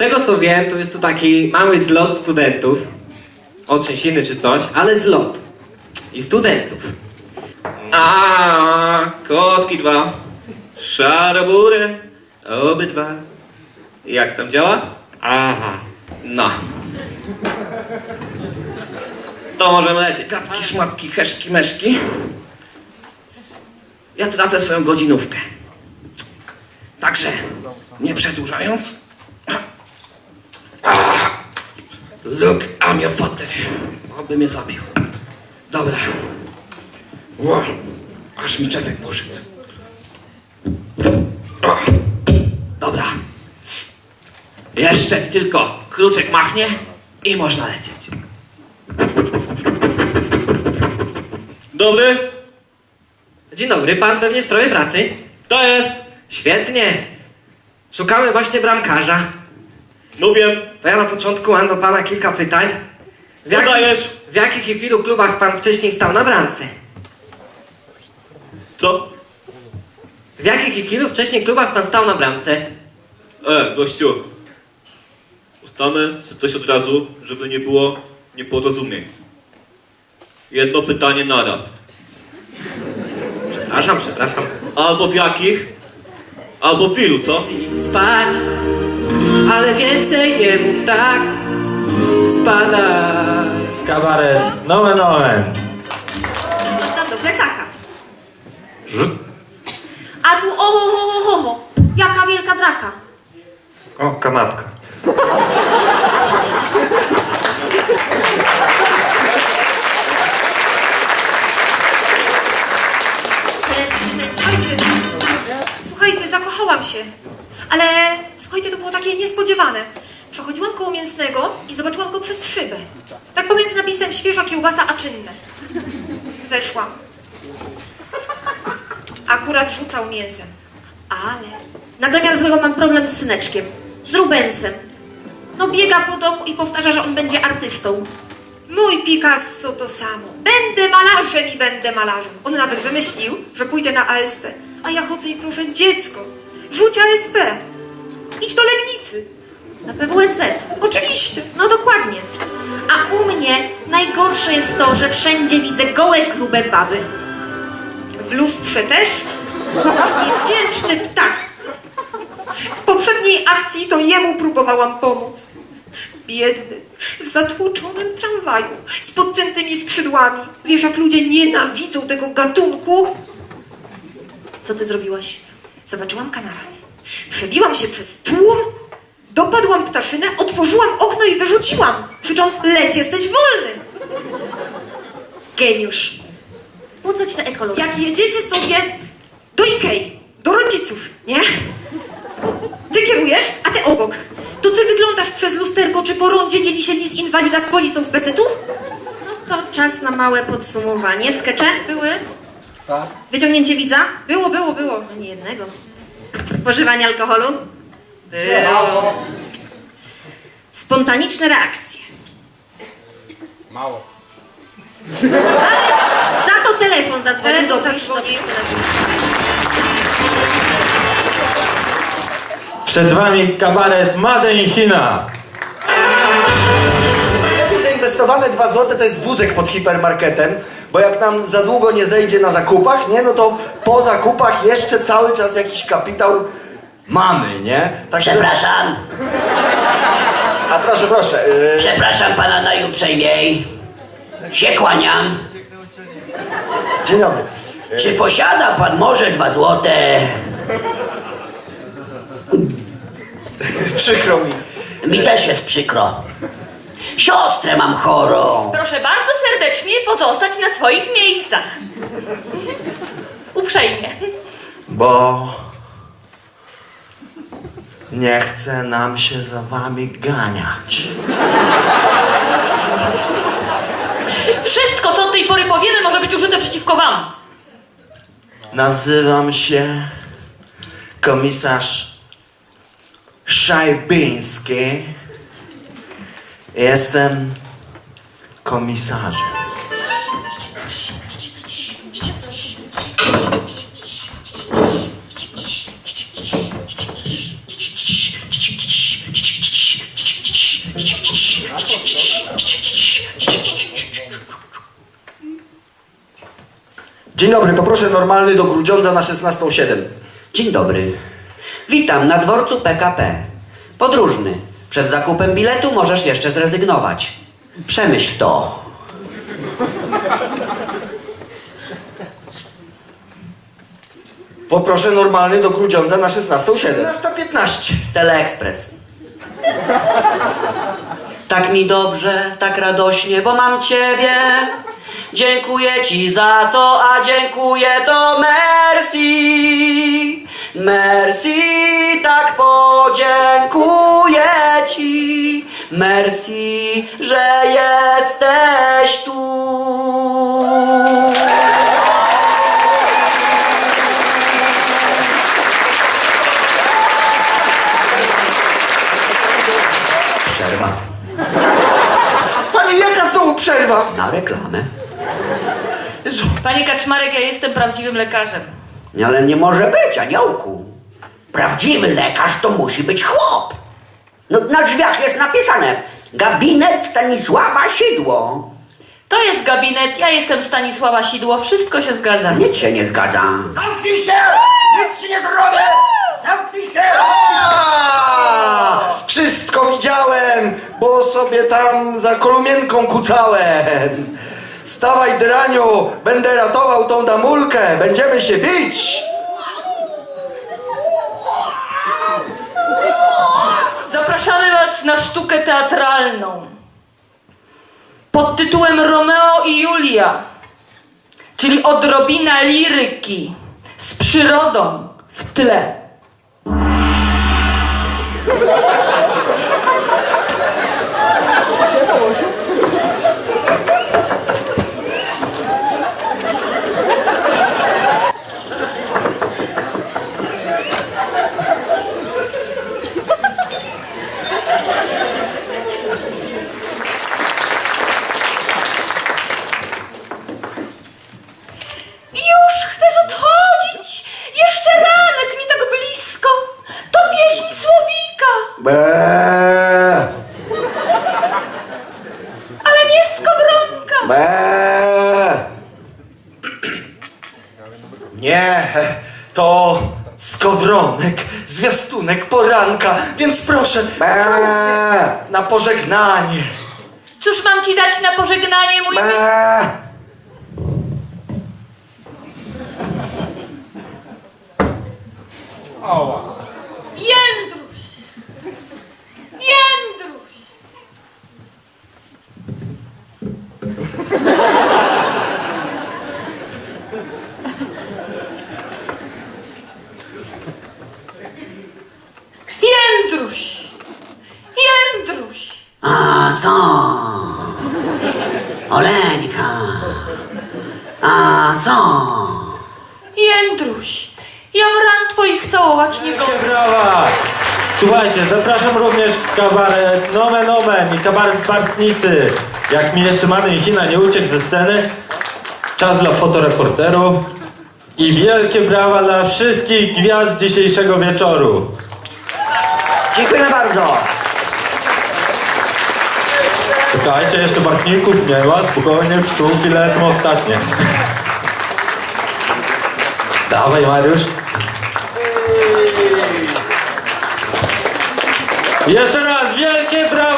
tego co wiem, to jest to taki mały zlot studentów. Otrzęsiny czy coś, ale zlot. I studentów. A, kotki dwa. Szarabury. Obydwa. Jak tam działa? Aha. No. To możemy lecieć. Gadki, szmatki, heszki, meszki. Ja tracę swoją godzinówkę. Także, nie przedłużając. Ah, Look, I'm your father. Oby mnie zabił. Dobra. Ło, aż mi czepek poszedł. O, dobra. Jeszcze tylko kruczek machnie i można lecieć. Dobry, Dzień dobry, pan pewnie w sprawie pracy? to jest. Świetnie. Szukamy właśnie bramkarza. No wiem, To ja na początku mam do pana kilka pytań. W, dajesz? w jakich i w ilu klubach pan wcześniej stał na bramce? co? W jakich i w ilu wcześniej klubach pan stał na bramce? E, gościu. Ustalmy coś od razu, żeby nie było nieporozumień. Jedno pytanie naraz. Przepraszam, przepraszam. Albo w jakich, albo w ilu, co? Spać, ale więcej nie mów tak. Spadaj. Kabaret, nomen omen. Tam do plecaka. Rzut. A tu oho, ho, ho, ho, ho. Jaka wielka draka. O, kanapka. Przez szybę. Tak pomiędzy napisem świeża kiełbasa, a czynne. Weszłam. Akurat rzucał mięsem. Ale na domiar złego mam problem z syneczkiem. Z Rubensem. No biega po domu i powtarza, że on będzie artystą. Mój Picasso to samo. Będę malarzem i będę malarzem. On nawet wymyślił, że pójdzie na ASP. A ja chodzę i proszę, dziecko, rzuć ASP. Idź do Legnicy. Na PWSZ. Oczywiście. No dokładnie. A u mnie najgorsze jest to, że wszędzie widzę gołe, grube baby. W lustrze też? Niewdzięczny ptak. W poprzedniej akcji to jemu próbowałam pomóc. Biedny, w zatłoczonym tramwaju, z podciętymi skrzydłami. Wiesz, jak ludzie nienawidzą tego gatunku? Co ty zrobiłaś? Zobaczyłam kanara. Przebiłam się przez tłum, dopadłam ptaszynę, otworzyłam okno i wyrzuciłam, krzycząc, leć, jesteś wolny. Geniusz. Po co ci ta ekologia? Jak jedziecie sobie do Ikei, do rodziców, nie? Ty kierujesz, a ty obok. To ty wyglądasz przez lusterko, czy po rondzie nie lisieli z inwalida z polisą z besetu? No to czas na małe podsumowanie. Skecze? Były? Wyciągnięcie widza? Było, było, było. No nie jednego. Spożywanie alkoholu? Było. Spontaniczne reakcje? Mało. Za to telefon zadzwonił. Telefon zadzwonił. Przed wami kabaret Made in China. Lepiej zainwestowane 2 zł to jest wózek pod hipermarketem, bo jak nam za długo nie zejdzie na zakupach, nie, no to po zakupach jeszcze cały czas jakiś kapitał mamy, nie? Tak że- Przepraszam, A proszę, proszę. Yy, przepraszam pana najuprzejmiej. Się kłaniam. dzień dobry. Czy posiada pan może dwa złote? Przykro mi. Mi też jest przykro. Siostrę mam chorą. Proszę bardzo serdecznie pozostać na swoich miejscach. Uprzejmie. Bo nie chce nam się za wami ganiać. Wszystko, co do tej pory powiemy, może być użyte przeciwko wam. Nazywam się komisarz Szajbyński. Jestem komisarzem. Dzień dobry, poproszę normalny do Grudziądza na 16.07. Dzień dobry. Witam na dworcu PKP. Podróżny. Przed zakupem biletu możesz jeszcze zrezygnować. Przemyśl to. Poproszę normalny do Grudziądza na 16.07. 17.15. Teleekspres. Tak mi dobrze, tak radośnie, bo mam ciebie. Dziękuję ci za to, a dziękuję to merci. Merci, tak podziękuję ci. Merci, że jesteś tu. Przerwa Panie, jaka znowu przerwa? na reklamę. Panie Kaczmarek, ja jestem prawdziwym lekarzem. Ale nie może być, aniołku. Prawdziwy lekarz to musi być chłop. No, na drzwiach jest napisane gabinet Stanisława Sidło. To jest gabinet, ja jestem Stanisława Sidło, wszystko się zgadza. Nic się nie zgadza. Zamknij się! Nic ci nie zrobię! Zamknij się! Sobie tam za kolumienką kucałem. Stawaj, draniu, będę ratował tą damulkę, będziemy się bić! Zapraszamy Was na sztukę teatralną pod tytułem Romeo i Julia, czyli odrobina liryki z przyrodą w tle. Nie, to skowronek, zwiastunek poranka, więc proszę, na pożegnanie. Cóż mam ci dać na pożegnanie, mój... be. Jędruś! Jędruś! Jędruś! Jędruś! A co? Oleńka. A co? Jędruś! Ja ran twoich całować nie Wielkie brawa! Słuchajcie, zapraszam również kabaret Nomen Omen i kabaret Bartnicy. Jak mi jeszcze mamy China nie uciekł ze sceny, czas dla fotoreporterów i wielkie brawa dla wszystkich gwiazd dzisiejszego wieczoru. Dziękujemy bardzo. Czekajcie, jeszcze bartników nie ma, spokojnie, pszczółki lecą ostatnie. Dawaj Mariusz. Jeszcze raz, wielkie brawa!